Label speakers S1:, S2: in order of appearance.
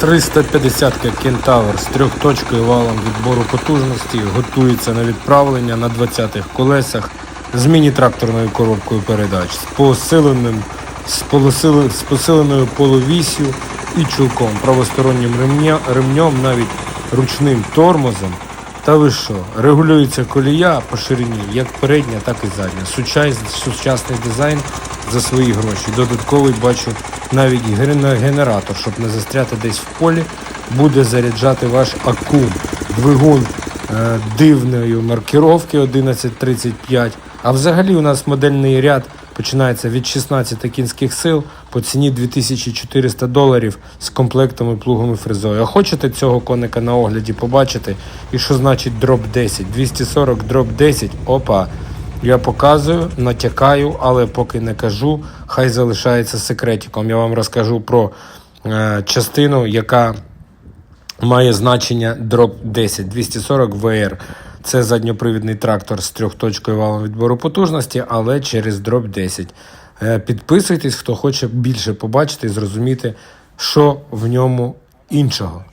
S1: 350 кентавр з трьохточкою валом відбору потужності готується на відправлення на 20-х колесах з міні-тракторною коробкою передач з посиленим з, полосили- з посиленою половісю і чулком, правостороннім ремня, ремнем, навіть ручним тормозом. Та ви що, регулюється колія по ширині, як передня, так і задня. Сучасний, сучасний дизайн за свої гроші. Додатковий бачу навіть ген- генератор, щоб не застряти десь в полі, буде заряджати ваш акум. Двигун е, дивної маркіровки 1135. А взагалі у нас модельний ряд починається від 16 кінських сил по ціні 2400 доларів з комплектом і плугом і фрезою. А хочете цього коника на огляді побачити? І що значить дроп 10? 240 дроп 10? Опа. Я показую, натякаю, але поки не кажу, хай залишається секретиком. Я вам розкажу про е, частину, яка має значення дроп 10 240 VR. Це задньопривідний трактор з трьохточкою валом відбору потужності, але через дроп 10. Е, Підписуйтесь, хто хоче більше побачити і зрозуміти, що в ньому іншого.